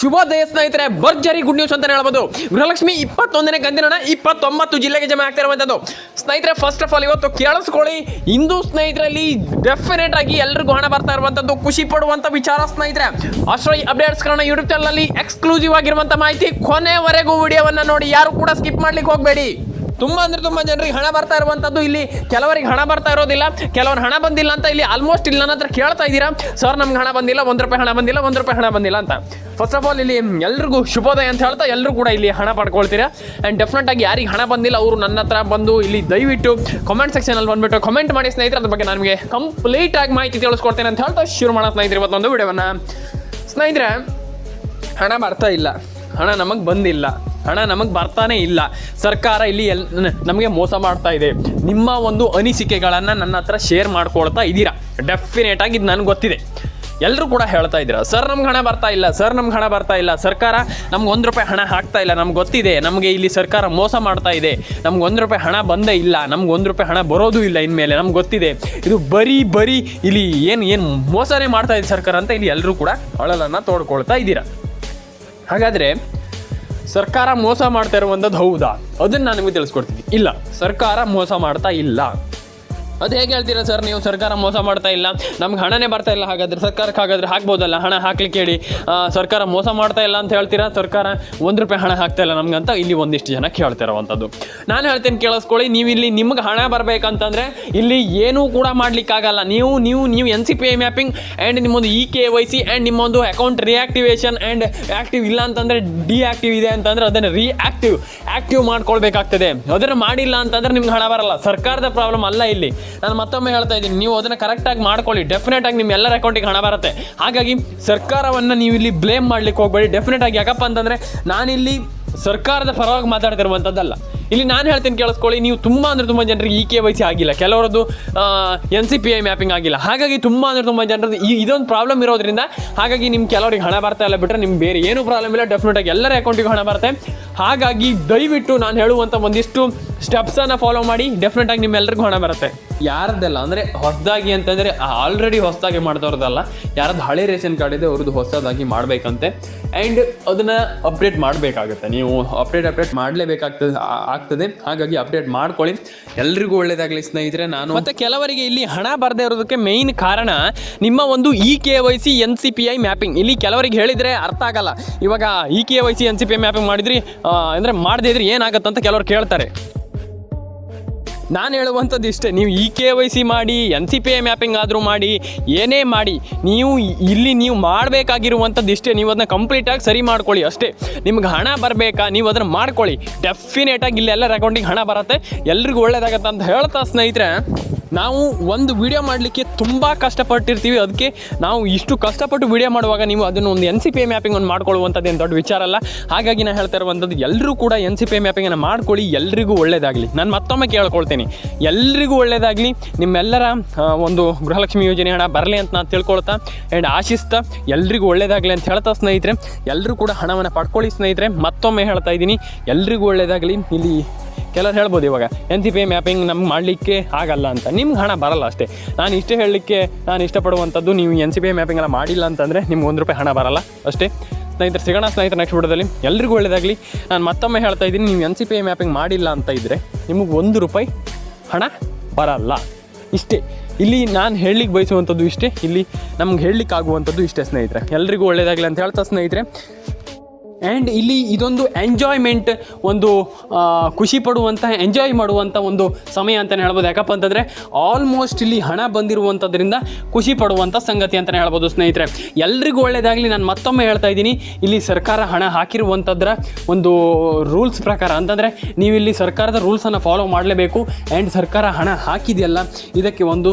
ಶುಭೋದಯ ಸ್ನೇಹಿತರೆ, ಭರ್ಜರಿ ಗುಡ್ ನ್ಯೂಸ್ ಅಂತ ಹೇಳ್ಬೋದು. ಗೃಹಲಕ್ಷ್ಮಿ ಇಪ್ಪತ್ತೊಂದನೇ ಗಂದಿನ ಇಪ್ಪತ್ತೊಂಬತ್ತು ಜಿಲ್ಲೆಗೆ ಜಮೆ ಆಗ್ತಾ ಇರುವಂಥದ್ದು ಸ್ನೇಹಿತರೆ ಫಸ್ಟ್ ಆಫ್ ಆಲ್ ಇವತ್ತು ಕೇಳಿಸ್ಕೊಳ್ಳಿ, ಹಿಂದೂ ಸ್ನೇಹಿತರಲ್ಲಿ ಡೆಫಿನೆಟ್ ಆಗಿ ಎಲ್ರಿಗೂ ಹಣ ಬರ್ತಾ ಇರುವಂಥದ್ದು ಖುಷಿ ಪಡುವಂತ ವಿಚಾರ ಸ್ನೇಹಿತರೆ. ಅಶ್ರಯ್ ಅಪ್ಡೇಟ್ಸ್ ಕಾರಣ ಯೂಟ್ಯೂಬ್ ಚಾನಲಲ್ಲಿ ಎಕ್ಸ್ಕ್ಲೂಸಿವ್ ಆಗಿರುವಂಥ ಮಾಹಿತಿ ಕೊನೆವರೆಗೂ ವಿಡಿಯೋವನ್ನ ನೋಡಿ, ಯಾರು ಕೂಡ ಸ್ಕಿಪ್ ಮಾಡ್ಲಿಕ್ಕೆ ಹೋಗಬೇಡಿ. ತುಂಬಾ ಅಂದರೆ ತುಂಬ ಜನರಿಗೆ ಹಣ ಬರ್ತಾ ಇರುವಂತದ್ದು ಇಲ್ಲಿ ಕೆಲವರಿಗೆ ಹಣ ಬರ್ತಾ ಇರೋದಿಲ್ಲ. ಕೆಲವರು ಹಣ ಬಂದಿಲ್ಲ ಅಂತ ಇಲ್ಲಿ ಆಲ್ಮೋಸ್ಟ್ ಇಲ್ಲಿ ನನ್ನ ಹತ್ರ ಕೇಳ್ತಾ ಇದ್ದೀರಾ? ಸರ್ ನಮ್ಗೆ ಹಣ ಬಂದಿಲ್ಲ, ಒಂದು ರೂಪಾಯಿ ಹಣ ಬಂದಿಲ್ಲ, ಒಂದು ರೂಪಾಯಿ ಹಣ ಬಂದಿಲ್ಲ ಅಂತ. ಫಸ್ಟ್ ಆಫ್ ಆಲ್ ಇಲ್ಲಿ ಎಲ್ರಿಗೂ ಶುಭೋದಯ ಅಂತ ಹೇಳ್ತಾ ಎಲ್ಲರೂ ಕೂಡ ಇಲ್ಲಿ ಹಣ ಪಡ್ಕೊಳ್ತೀರಾ? ಆ್ಯಂಡ್ ಡೆಫಿನೆಟ್ ಆಗಿ ಯಾರಿಗೆ ಹಣ ಬಂದಿಲ್ಲ, ಅವರು ನನ್ನ ಹತ್ರ ಬಂದು ಇಲ್ಲಿ ದಯವಿಟ್ಟು ಕಮೆಂಟ್ ಸೆಕ್ಷನಲ್ಲಿ ಬಂದುಬಿಟ್ಟು ಕಮೆಂಟ್ ಮಾಡಿ ಸ್ನೇಹಿತರೆ, ಅದ್ರ ಬಗ್ಗೆ ನನಗೆ ಕಂಪ್ಲೀಟ್ ಆಗಿ ಮಾಹಿತಿ ತಿಳಿಸ್ಕೊಡ್ತೇನೆ ಅಂತ ಹೇಳ್ತಾ ಶುರು ಮಾಡೋ ಸ್ನೇಹಿತರೆ ಇವತ್ತೊಂದು ವಿಡಿಯೋವನ್ನು. ಸ್ನೇಹಿತರೆ, ಹಣ ಬರ್ತಾ ಇಲ್ಲ. ಹಣ ನಮಗೆ ಬಂದಿಲ್ಲ. ಹಣ ನಮಗೆ ಬರ್ತಾನೆ ಇಲ್ಲ. ಸರ್ಕಾರ ಇಲ್ಲಿ ಎಲ್ ನಮಗೆ ಮೋಸ ಮಾಡ್ತಾ ಇದೆ. ನಿಮ್ಮ ಒಂದು ಅನಿಸಿಕೆಗಳನ್ನು ನನ್ನ ಹತ್ರ ಶೇರ್ ಮಾಡ್ಕೊಳ್ತಾ ಇದ್ದೀರಾ? ಡೆಫಿನೇಟ್ ಆಗಿ ಇದು ನನಗೆ ಗೊತ್ತಿದೆ. ಎಲ್ಲರೂ ಕೂಡ ಹೇಳ್ತಾ ಇದ್ದೀರಾ, ಸರ್, ನಮ್ಗೆ ಹಣ ಬರ್ತಾ ಇಲ್ಲ, ಸರ್, ನಮ್ಗೆ ಹಣ ಬರ್ತಾ ಇಲ್ಲ, ಸರ್ಕಾರ ನಮ್ಗೆ ಒಂದು ರೂಪಾಯಿ ಹಣ ಹಾಕ್ತಾ ಇಲ್ಲ, ನಮ್ಗೆ ಗೊತ್ತಿದೆ, ನಮಗೆ ಇಲ್ಲಿ ಸರ್ಕಾರ ಮೋಸ ಮಾಡ್ತಾ ಇದೆ, ನಮ್ಗೆ ಒಂದು ರೂಪಾಯಿ ಹಣ ಬಂದೇ ಇಲ್ಲ, ನಮ್ಗೆ ಒಂದು ರೂಪಾಯಿ ಹಣ ಬರೋದು ಇಲ್ಲ ಇನ್ಮೇಲೆ, ನಮ್ಗೆ ಗೊತ್ತಿದೆ. ಇದು ಬರೀ ಬರೀ ಇಲ್ಲಿ ಏನು ಏನು ಮೋಸನೇ ಮಾಡ್ತಾ ಇದೆ ಸರ್ಕಾರ ಅಂತ ಇಲ್ಲಿ ಎಲ್ಲರೂ ಕೂಡ ಅಳಲನ್ನು ತೋಡ್ಕೊಳ್ತಾ ಇದ್ದೀರಾ. ಹಾಗಾದರೆ ಸರ್ಕಾರ ಮೋಸ ಮಾಡ್ತಾ ಇರುವಂಥದ್ದು ಹೌದಾ? ಅದನ್ನು ನಾನು ನಿಮಗೆ ತಿಳಿಸ್ಕೊಡ್ತೀನಿ. ಇಲ್ಲ ಸರ್ಕಾರ ಮೋಸ ಮಾಡ್ತಾ ಇಲ್ಲ. ಅದು ಹೇಗೆ ಹೇಳ್ತೀರಾ ಸರ್? ನೀವು ಸರ್ಕಾರ ಮೋಸ ಮಾಡ್ತಾ ಇಲ್ಲ. ನಮ್ಗೆ ಹಣನೇ ಬರ್ತಾ ಇಲ್ಲ. ಹಾಗಾದ್ರೆ ಸರ್ಕಾರಕ್ಕೆ ಹಾಗಾದ್ರೆ ಹಾಕ್ಬೋದಲ್ಲ? ಹಣ ಹಾಕ್ಲಿಕ್ಕೆ ಹೇಳಿ. ಸರ್ಕಾರ ಮೋಸ ಮಾಡ್ತಾ ಇಲ್ಲ ಅಂತ ಹೇಳ್ತೀರಾ? ಸರ್ಕಾರ ಒಂದು ರೂಪಾಯಿ ಹಣ ಹಾಕ್ತಾ ಇಲ್ಲ ನಮ್ಗೆ ಅಂತ ಇಲ್ಲಿ ಒಂದಿಷ್ಟು ಜನ ಕೇಳ್ತಿರೋವಂಥದ್ದು. ನಾನು ಹೇಳ್ತೇನೆ ಕೇಳಿಸ್ಕೊಳ್ಳಿ. ನೀವು ಇಲ್ಲಿ ನಿಮ್ಗೆ ಹಣ ಬರಬೇಕಂತಂದ್ರೆ ಇಲ್ಲಿ ಏನೂ ಕೂಡ ಮಾಡ್ಲಿಕ್ಕಾಗಲ್ಲ. ನೀವು ನೀವು ನೀವು N C P I mapping and ನಿಮ್ಮೊಂದು E K Y C and ನಿಮ್ಮೊಂದು ಅಕೌಂಟ್ ರಿಯಾಕ್ಟಿವೇಷನ್ ಆ್ಯಂಡ್ ಆ್ಯಕ್ಟಿವ್ ಇಲ್ಲ ಅಂತಂದರೆ ಡಿಆಕ್ಟಿವ್ ಇದೆ ಅಂತಂದ್ರೆ ಅದನ್ನು ರಿಆಕ್ಟಿವ್ ಆ್ಯಕ್ಟಿವ್ ಮಾಡ್ಕೊಳ್ಬೇಕಾಗ್ತದೆ. ಅದನ್ನು ಮಾಡಿಲ್ಲ ಅಂತಂದ್ರೆ ನಿಮ್ಗೆ ಹಣ ಬರಲ್ಲ. ಸರ್ಕಾರದ ಪ್ರಾಬ್ಲಮ್ ಅಲ್ಲ ಇಲ್ಲಿ. ನಾನು ಮತ್ತೊಮ್ಮೆ ಹೇಳ್ತಾ ಇದ್ದೀನಿ, ನೀವು ಅದನ್ನು ಕರೆಕ್ಟಾಗಿ ಮಾಡ್ಕೊಳ್ಳಿ. ಡೆಫಿನೆಟ್ ಆಗಿ ನಿಮ್ಮ ಎಲ್ಲರ ಅಕೌಂಟಿಗೆ ಹಣ ಬರುತ್ತೆ. ಹಾಗಾಗಿ ಸರ್ಕಾರವನ್ನು ನೀವು ಇಲ್ಲಿ ಬ್ಲೇಮ್ ಮಾಡ್ಲಿಕ್ಕೆ ಹೋಗಬೇಡಿ. ಡೆಫಿನೆಟ್ ಆಗಿ ಯಾಕಪ್ಪ ಅಂತಂದರೆ ನಾನಿಲ್ಲಿ ಸರ್ಕಾರದ ಪರವಾಗಿ ಮಾತಾಡ್ತಿರುವಂಥದ್ದಲ್ಲ ಇಲ್ಲಿ ನಾನು ಹೇಳ್ತೀನಿ ಕೇಳಿಸ್ಕೊಳ್ಳಿ, ನೀವು ತುಂಬ ಅಂದರೆ ತುಂಬ ಜನರಿಗೆ ಇ ಕೆ ವೈ ಸಿ ಆಗಿಲ್ಲ. ಕೆಲವರದ್ದು N C P I mapping ಆಗಿಲ್ಲ. ಹಾಗಾಗಿ ತುಂಬ ಅಂದರೆ ತುಂಬ ಜನರದ್ದು ಈ ಇದೊಂದು ಪ್ರಾಬ್ಲಮ್ ಇರೋದ್ರಿಂದ ಹಾಗಾಗಿ ನಿಮ್ಮ ಕೆಲವರಿಗೆ ಹಣ ಬರ್ತಾ ಇಲ್ಲ ಬಿಟ್ಟರೆ ನಿಮ್ಗೆ ಬೇರೆ ಏನೂ ಪ್ರಾಬ್ಲಮ್ ಇಲ್ಲ. ಡೆಫಿನೆಟಾಗಿ ಎಲ್ಲರ ಅಕೌಂಟಿಗೆ ಹಣ ಬರುತ್ತೆ. ಹಾಗಾಗಿ ದಯವಿಟ್ಟು ನಾನು ಹೇಳುವಂಥ ಒಂದಿಷ್ಟು ಸ್ಟೆಪ್ಸನ್ನು ಫಾಲೋ ಮಾಡಿ. ಡೆಫಿನೆಟ್ ಆಗಿ ನಿಮ್ಮೆಲ್ಲರಿಗೂ ಹಣ ಬರುತ್ತೆ. ಯಾರದ್ದೆಲ್ಲ, ಅಂದರೆ ಹೊಸದಾಗಿ ಅಂತಂದರೆ ಆಲ್ರೆಡಿ ಹೊಸದಾಗಿ ಮಾಡಿದವ್ರದ್ದಲ್ಲ ಯಾರದ್ದು ಹಳೆ ರೇಷನ್ ಕಾರ್ಡ್ ಇದೆ, ಅವ್ರದ್ದು ಹೊಸದಾಗಿ ಮಾಡಬೇಕಂತೆ. ಆ್ಯಂಡ್ ಅದನ್ನು ಅಪ್ಡೇಟ್ ಮಾಡಬೇಕಾಗುತ್ತೆ. ನೀವು ಅಪ್ಡೇಟ್ ಅಪ್ಡೇಟ್ ಮಾಡಲೇಬೇಕಾಗ್ತದೆ ಆಗ್ತದೆ. ಹಾಗಾಗಿ ಅಪ್ಡೇಟ್ ಮಾಡ್ಕೊಳ್ಳಿ. ಎಲ್ರಿಗೂ ಒಳ್ಳೇದಾಗಲಿ ಸ್ನೇಹಿತರೆ, ನಾನು ಮತ್ತು ಕೆಲವರಿಗೆ ಇಲ್ಲಿ ಹಣ ಬರದೇ ಇರೋದಕ್ಕೆ ಮೇಯ್ನ್ ಕಾರಣ ನಿಮ್ಮ ಒಂದು E K Y C N C P I mapping ಇಲ್ಲಿ ಕೆಲವರಿಗೆ ಹೇಳಿದರೆ ಅರ್ಥ ಆಗಲ್ಲ. ಇವಾಗ E K Y C N C P I mapping ಮಾಡಿದ್ರಿ ಅಂದರೆ ಮಾಡದೇ ಇದ್ರೆ ಏನಾಗುತ್ತೆ ಅಂತ ಕೆಲವರು ಕೇಳ್ತಾರೆ. ನಾನು ಹೇಳುವಂಥದ್ದು ಇಷ್ಟೇ, ನೀವು ಇ ಕೆ ವೈ ಸಿ ಮಾಡಿ, N C P I mapping ಆದರೂ ಮಾಡಿ, ಏನೇ ಮಾಡಿ, ನೀವು ಇಲ್ಲಿ ನೀವು ಮಾಡಬೇಕಾಗಿರುವಂಥದ್ದು ಇಷ್ಟೇ, ನೀವು ಅದನ್ನ ಕಂಪ್ಲೀಟಾಗಿ ಸರಿ ಮಾಡ್ಕೊಳ್ಳಿ ಅಷ್ಟೇ. ನಿಮ್ಗೆ ಹಣ ಬರಬೇಕಾ, ನೀವು ಅದನ್ನು ಮಾಡ್ಕೊಳ್ಳಿ. ಡೆಫಿನೇಟಾಗಿ ಇಲ್ಲಿ ಎಲ್ಲರ ಅಕೌಂಟಿಗೆ ಹಣ ಬರುತ್ತೆ. ಎಲ್ರಿಗೂ ಒಳ್ಳೇದಾಗತ್ತೆ ಅಂತ ಹೇಳ್ತಾ ಸ್ನೇಹಿತರೆ. ನಾವು ಒಂದು ವಿಡಿಯೋ ಮಾಡಲಿಕ್ಕೆ ತುಂಬ ಕಷ್ಟಪಟ್ಟಿರ್ತೀವಿ. ಅದಕ್ಕೆ ನಾವು ಇಷ್ಟು ಕಷ್ಟಪಟ್ಟು ವಿಡಿಯೋ ಮಾಡುವಾಗ ನೀವು ಅದನ್ನು ಒಂದು N C P A mapping ಒಂದು ಮಾಡ್ಕೊಳ್ಳುವಂಥದ್ದು ಏನು ದೊಡ್ಡ ವಿಚಾರ ಅಲ್ಲ. ಹಾಗಾಗಿ ನಾನು ಹೇಳ್ತಾ ಇರುವಂಥದ್ದು ಎಲ್ಲರೂ ಕೂಡ ಎನ್ ಸಿ ಪಿ ಎ ಮ್ಯಾಪಿಂಗನ್ನು ಮಾಡ್ಕೊಳ್ಳಿ, ಎಲ್ರಿಗೂ ಒಳ್ಳೇದಾಗಲಿ. ನಾನು ಮತ್ತೊಮ್ಮೆ ಕೇಳ್ಕೊಳ್ತೀನಿ. ಎಲ್ರಿಗೂ ಒಳ್ಳೇದಾಗಲಿ. ನಿಮ್ಮೆಲ್ಲರ ಒಂದು ಗೃಹಲಕ್ಷ್ಮಿ ಯೋಜನೆ ಹಣ ಬರಲಿ ಅಂತ ನಾನು ತಿಳ್ಕೊಳ್ತಾ ಆ್ಯಂಡ್ ಆಶಿಸ್ತಾ ಎಲ್ರಿಗೂ ಒಳ್ಳೇದಾಗಲಿ ಅಂತ ಹೇಳ್ತಾ ಸ್ನೇಹಿತರೆ. ಎಲ್ಲರೂ ಕೂಡ ಹಣವನ್ನು ಪಡ್ಕೊಳ್ಳಿ ಸ್ನೇಹಿತರೆ. ಮತ್ತೊಮ್ಮೆ ಹೇಳ್ತಾ ಇದ್ದೀನಿ, ಎಲ್ರಿಗೂ ಒಳ್ಳೇದಾಗಲಿ. ಇಲ್ಲಿ ಕೆಲವ್ರು ಹೇಳ್ಬೋದು ಇವಾಗ. ಎನ್ ಸಿ ಪಿ ಮ್ಯಾಪಿಂಗ್ ನಮ್ಗೆ ಮಾಡಲಿಕ್ಕೆ ಆಗಲ್ಲ ಅಂತ. ನಿಮ್ಗೆ ಹಣ ಬರಲ್ಲ ಅಷ್ಟೇ. ನಾನು ಇಷ್ಟೇ ಹೇಳಲಿಕ್ಕೆ ನಾನು ಇಷ್ಟಪಡುವಂಥದ್ದು ನೀವು ಎನ್ ಸಿ ಪಿ ಮ್ಯಾಪಿಂಗ್ ಎಲ್ಲ ಮಾಡಿಲ್ಲ ಅಂತಂದರೆ ನಿಮ್ಗೆ ಒಂದು ರೂಪಾಯಿ ಹಣ ಬರಲ್ಲ ಅಷ್ಟೇ. ಸ್ನೇಹಿತರು, ಸಿಗೋಣ ಸ್ನೇಹಿತರ ನೆಕ್ಸ್ಟ್ ವಿಡಿಯೋದಲ್ಲಿ. ಎಲ್ರಿಗೂ ಒಳ್ಳೆಯದಾಗಲಿ ನಾನು ಮತ್ತೊಮ್ಮೆ ಹೇಳ್ತಾ ಇದ್ದೀನಿ, ನೀವು ಎನ್ ಸಿ ಪಿ ಮ್ಯಾಪಿಂಗ್ ಮಾಡಿಲ್ಲ ಅಂತ ಇದ್ದರೆ ನಿಮಗೆ ಒಂದು ರೂಪಾಯಿ ಹಣ ಬರಲ್ಲ. ಇಷ್ಟೇ. ಇಲ್ಲಿ ನಾನು ಹೇಳಲಿಕ್ಕೆ ಬಯಸುವಂಥದ್ದು ಇಷ್ಟೇ. ಇಲ್ಲಿ ನಮ್ಗೆ ಹೇಳಲಿಕ್ಕೆ ಆಗುವಂಥದ್ದು ಇಷ್ಟೇ ಸ್ನೇಹಿತರೆ. ಎಲ್ರಿಗೂ ಒಳ್ಳೆಯದಾಗಲಿ ಅಂತ ಹೇಳ್ತಾ ಸ್ನೇಹಿತರೆ. ಆ್ಯಂಡ್ ಇಲ್ಲಿ ಇದೊಂದು ಎಂಜಾಯ್ಮೆಂಟ್ ಒಂದು ಖುಷಿ ಪಡುವಂಥ ಎಂಜಾಯ್ ಮಾಡುವಂಥ ಒಂದು ಸಮಯ ಅಂತಲೇ ಹೇಳ್ಬೋದು. ಯಾಕಪ್ಪ ಅಂತಂದರೆ ಆಲ್ಮೋಸ್ಟ್ ಇಲ್ಲಿ ಹಣ ಬಂದಿರುವಂಥದ್ರಿಂದ ಖುಷಿ ಪಡುವಂಥ ಸಂಗತಿ ಅಂತಲೇ ಹೇಳ್ಬೋದು ಸ್ನೇಹಿತರೆ. ಎಲ್ರಿಗೂ ಒಳ್ಳೆಯದಾಗಲಿ ನಾನು ಮತ್ತೊಮ್ಮೆ ಹೇಳ್ತಾ ಇದ್ದೀನಿ, ಇಲ್ಲಿ ಸರ್ಕಾರ ಹಣ ಹಾಕಿರುವಂಥದ್ರ ಒಂದು ರೂಲ್ಸ್ ಪ್ರಕಾರ. ಅಂತಂದರೆ, ನೀವು ಇಲ್ಲಿ ಸರ್ಕಾರದ ರೂಲ್ಸನ್ನು ಫಾಲೋ ಮಾಡಲೇಬೇಕು. ಆ್ಯಂಡ್ ಸರ್ಕಾರ ಹಣ ಹಾಕಿದೆಯಲ್ಲ, ಇದಕ್ಕೆ ಒಂದು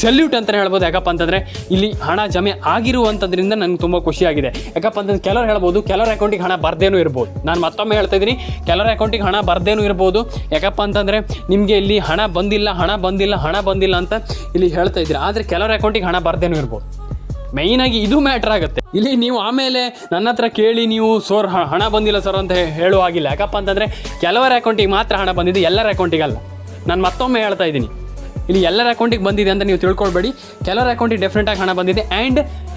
ಸೆಲ್ಯೂಟ್ ಅಂತಲೇ ಹೇಳ್ಬೋದು. ಯಾಕಪ್ಪ ಅಂತಂದರೆ, ಇಲ್ಲಿ ಹಣ ಜಮೆ ಆಗಿರುವಂಥದ್ರಿಂದ ನನಗೆ ತುಂಬ ಖುಷಿಯಾಗಿದೆ. ಯಾಕಪ್ಪ ಅಂತಂದ್ರೆ, ಕೆಲವರು ಹೇಳ್ಬೋದು, ಕೆಲವರ ಅಕೌಂಟಿಗೆ ಹಣ ಬರ್ದೇನೂ ಇರ್ಬೋದು. ನಾನು ಮತ್ತೊಮ್ಮೆ ಹೇಳ್ತಾ ಇದ್ದೀನಿ ಕೆಲವರ ಅಕೌಂಟಿಗೆ ಹಣ ಬರ್ದೇನೂ ಇರ್ಬೋದು. ಯಾಕಪ್ಪ ಅಂತಂದರೆ ನಿಮಗೆ ಇಲ್ಲಿ ಹಣ ಬಂದಿಲ್ಲ ಹಣ ಬಂದಿಲ್ಲ ಹಣ ಬಂದಿಲ್ಲ ಅಂತ ಇಲ್ಲಿ ಹೇಳ್ತಾ ಇದ್ದೀರಿ. ಆದರೆ ಕೆಲವರ ಅಕೌಂಟಿಗೆ ಹಣ ಬರ್ದೇನೂ ಇರ್ಬೋದು. ಮೇಯ್ನಾಗಿ ಇದು ಮ್ಯಾಟ್ರ್ ಆಗುತ್ತೆ. ಇಲ್ಲಿ ನೀವು ಆಮೇಲೆ ನನ್ನ ಹತ್ರ ಕೇಳಿ ನೀವು, ಸೋರ್ ಹಣ ಬಂದಿಲ್ಲ ಸರ್ ಅಂತ ಹೇಳುವ ಹಾಗಿಲ್ಲ. ಯಾಕಪ್ಪ ಅಂತಂದರೆ ಕೆಲವರ ಅಕೌಂಟಿಗೆ ಮಾತ್ರ ಹಣ ಬಂದಿದೆ ಎಲ್ಲರ ಅಕೌಂಟಿಗೆ ಅಲ್ಲ. ನಾನು ಮತ್ತೊಮ್ಮೆ ಹೇಳ್ತಾ ಇದ್ದೀನಿ. ಇಲ್ಲಿ ಎಲ್ಲರ ಅಕೌಂಟಿಗೆ ಬಂದಿದೆ ಅಂತ ನೀವು ತಿಳ್ಕೊಳ್ಬೇಡಿ. ಕೆಲವರ ಅಕೌಂಟಿಗೆ ಡೆಫಿನೆಟಾಗಿ ಹಣ ಬಂದಿದೆ. ಆ್ಯಂಡ್